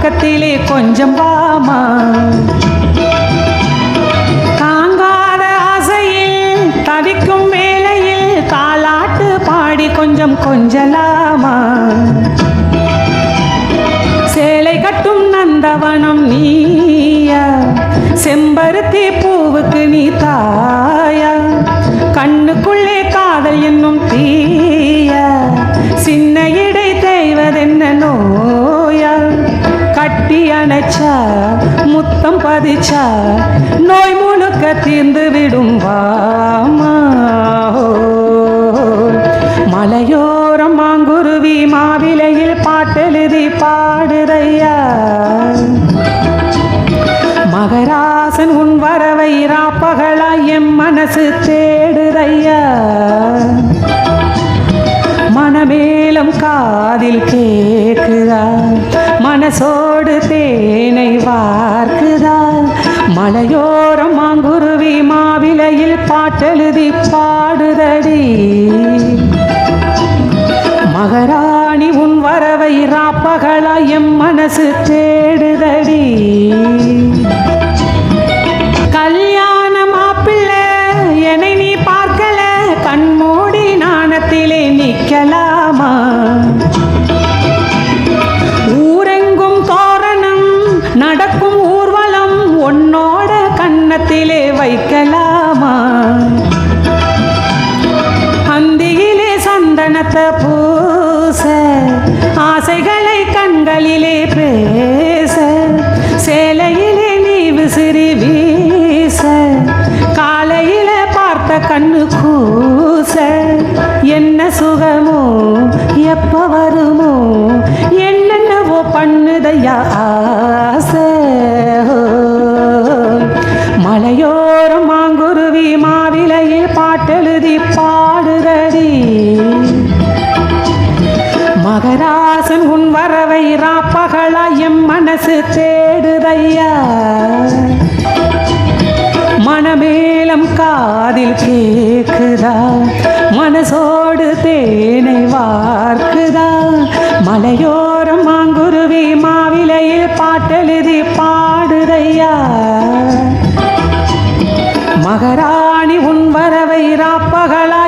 பக்கத்திலே கொஞ்சம் வாமா. தாங்காத ஆசையில் தவிக்கும் வேளையில் தாலாட்டு பாடி கொஞ்சம் கொஞ்சலாமா. சேலை கட்டும் நந்தவனம் நீயா. செம்பருத்தி பூவுக்கு நீ தா முத்தம் பதிச்சா நோய் முழுக்க தீர்ந்து விடும் வாமா. மலையோரம் மாங்குருவி மாவிலையில் பாட்டெழுதி பாடுதையா. மகராசன் உன் வரவை ராப்பகலாய் எம் மனசு தேடுதையா. மனமேலும் காதில் கேட்குதா. மனசோடு தேனை வார்க்குதா மலையோரம் மாங்குருவி மாவிலையில் பாட்டெழுதி பாடுதடி. மகராணி உன் வரவை ராப்பகலாய் எம் மனசு தேடுதடி. வைக்கலாமா அந்தியிலே சந்தனத்தை பூச ஆசைகளை கண்களிலே பேச சேலையிலே நீ விசிறி வீச காலையில பார்த்த கண்ணு கூ பாட்டெழுதி பாடுதடி. மகராசன் உன் வரவை ராப்பகலா எம் மனசு தேடுதையா. மனமேலம் காதில் கேக்குதா. மனசோடு தேனை வார்க்குதா. மலையோரம் மாங்குருவி மாவிலையில் பாட்டெழுதி பாடுதையா. மகரா உன் வரவை ராப்பகலாய்